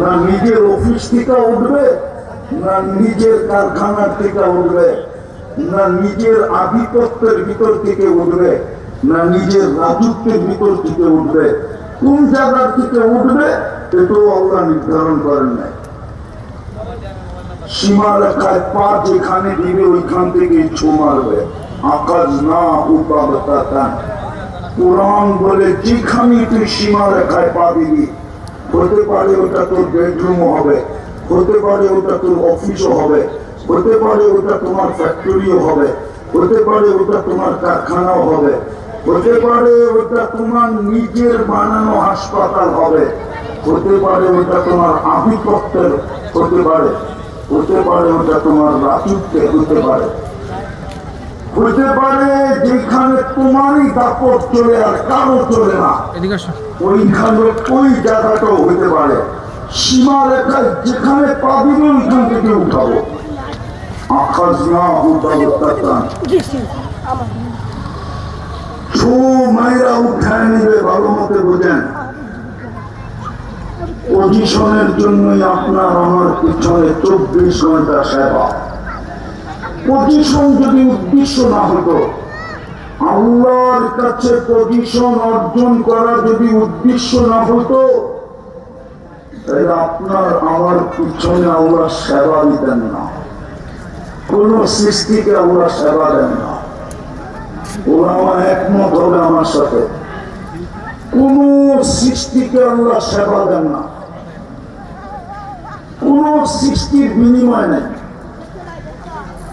না নিজের অফিস থেকে উঠবে, না নিজের কারখানার থেকে উঠবে, না নিজের আধিপত্যের ভিতর থেকে উঠবে, না নিজের রাজত্বের ভিতর থেকে উঠবে। কোন জায়গার থেকে উঠবে, এটাও নির্ধারণ করেন নাই। সীমা রেখায় পা যেখানে দিবে, ওইখান থেকে ছো মারবে। আকাশ না উপাবতান কোরআন বলে যেখানে তুই সীমা রেখায় পা দিবি হতে পারে ওটা তোর বেডরুমও হবে, হতে পারে ওটা তোর অফিসও হবে, হতে পারে ওটা তোমার ফ্যাক্টরিও হবে, হতে পারে ওটা তোমার কারখানাও হবে, হতে পারে ওটা তোমার নিজের বানানো হাসপাতাল হবে, হতে পারে ওটা তোমার আধিপত্যের হতে পারে হতে পারে ওটা তোমার রাজত্বে হতে পারে। হতে পারে যেখানে তোমারই দাপট চলে আর কারও চলে না। ওইখানে ওই জায়গাটাও হতে পারে। সীমা রেখায় যেখানে পাবি না ওইখান থেকে উঠাবো। আকাশ না তাতান মায়েরা উঠায় নিবে ভালো মতে বোঝেন। পজিশনের জন্যই আপনার আমার পিছনে চব্বিশ ঘণ্টা সেবা। পজিশন যদি উদ্দেশ্য না হতো, আল্লাহর কাছে পজিশন অর্জন করা যদি উদ্দেশ্য না হতো, তাহলে আপনার আমার পিছনে আল্লাহ সেবা দিতেন না। কোন সৃষ্টিকে আল্লাহ সেবা দেন না। ওরা আমার একমত হবে আমার সাথে। কোন সৃষ্টিকে আল্লাহ সেবা দেন না। কোন সৃষ্টির বিনিময় নেই।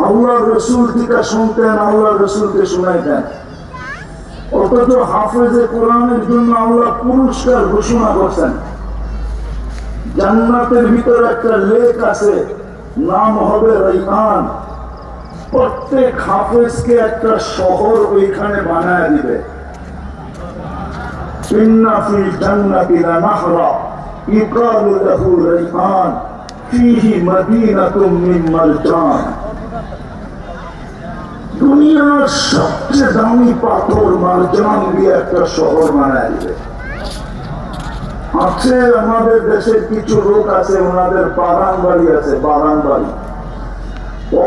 আল্লাহ রসুল থেকে শুনতেন আল্লাহ রসুলকে শোনাইতেন। অথচ হাফেজে কোরআনের জন্য আল্লাহ পুরস্কার ঘোষণা করছেন। জান্নাতের ভিতরে একটা লেক আছে, নাম হবে রাইহান প্রত্যেক হাফেজকে একটা শহর ওইখানে বানায় দিবে। ইন্না ফি জান্নাতি লানাহরা ইকালু লাহু রাইহান ফিহি মাদিনাতুম মিন মারজান। দুনিয়ার সবচেয়ে দামি পাথর মার্জান দিয়ে একটা শহর বানায় আছে, আমাদের দেশের কিছু লোক আছে, ওনাদের বাগান বাড়ি আছে, বাগান বাড়ি।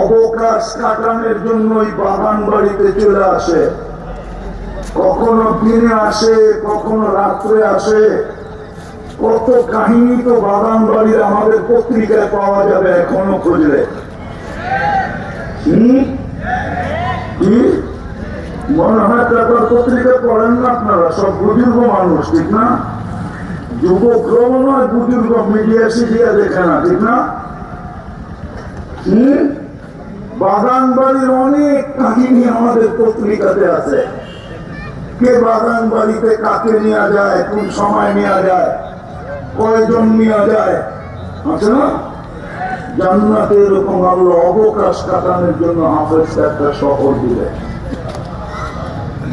অবকাশ কাটানোর জন্য ওই বাগান বাড়িতে চলে আসে। কখনো দিনে আসে, কখনো রাত্রে আসে। কত কাহিনী তো বাগান বাড়ির আমাদের পত্রিকায় পাওয়া যাবে এখনও খুঁজলে। হম? কি মনে হয় পেপার পত্রিকা পড়েন না আপনারা, সব বুজুর্গ মানুষ, ঠিক না? যুবকরাও নয় বুজুর্গ মিডিয়া সিডিয়া দেখে না, ঠিক না? বাগান বাড়ির অনেক কাহিনী আমাদের পত্রিকাতে আছে। কে বাগান বাড়িতে কাকে নেওয়া যায়, কোন সময় নেওয়া যায়, কয়জন নেওয়া যায়, আছে না? জান্নাতে এরকম আল্লাহ অবকাশ কাটানোর জন্য হাফেজ একটা শহর দিলে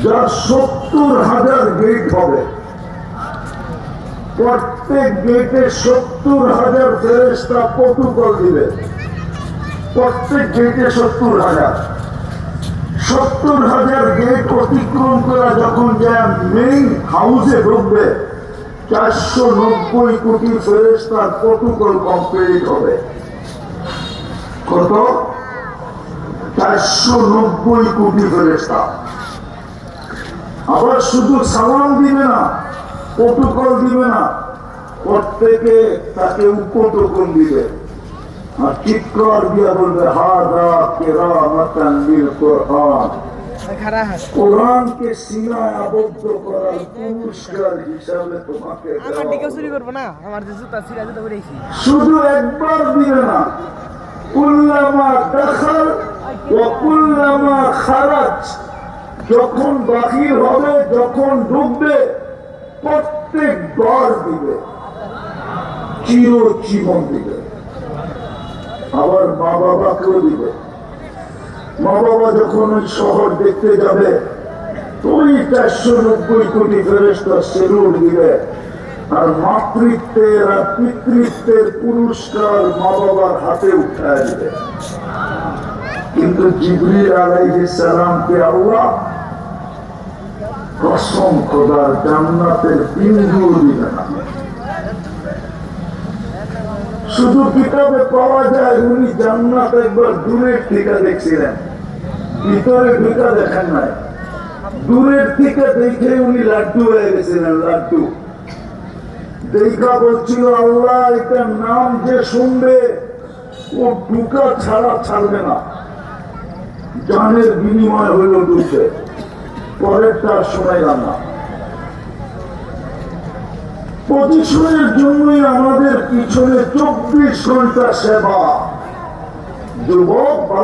যার সত্তর হাজার গেট হবে, প্রত্যেক গেটে সত্তর হাজার ফেরেস্তা প্রটোকল দিবে। প্রত্যেক গেটে সত্তর হাজার। সত্তর হাজার গেট অতিক্রম করা যখন যায় মেইন হাউসে ঢুকবে, চারশো নব্বই কোটি ফেরেস্তার প্রটোকল কমপ্লিট হবে। কত? চারশো নব্বই কোটি ফেরেস্তা আবার শুধু সালাম দিবে না দিবে না প্রত্যেকে তাকে দিবে। আর চিৎকার দিয়া বলবে হা দা কেরা মাতান বিল কোরআন। কোরআনকে সিনায় আবদ্ধ করার পুরস্কার হিসাবে তোমাকে আমার দিকে চুরি করব না আমার যে জুতা ছিঁড়া জুতা শুধু একবার দিবে না যখন হবে, যখন ডুববে, প্রত্যেক দিবে, চিরজীবন দিবে। আবার মা বাবাকেও দিবে। মা বাবা যখন ওই শহর দেখতে যাবে ওই চারশো নব্বই কোটি ফেরেস্তা সেলুট দিবে। আর মাতৃত্বের আর পিতৃত্বের পুরস্কার মা বাবার হাতে উঠায় দিবে কিন্তু জিবরিল আলাইহিস সালামকে আল্লাহ শুধু পাওয়া যায়, উনি একবার দেখছিলেন। দেখেন নাই। দূরের থেকে দেখে উনি লাড্ডু হয়ে গেছিলেন, লাড্ডু। দেখা বলছিল আল্লাহ এটার নাম যে শুনবে, ও ছাড়া ছাড়বে না। জানের বিনিময় হইল ঢুকে পরেরটা শোনাইলাম না। পজিশনের জন্যই আমাদের পিছনে চব্বিশ ঘণ্টা সেবা। যুবক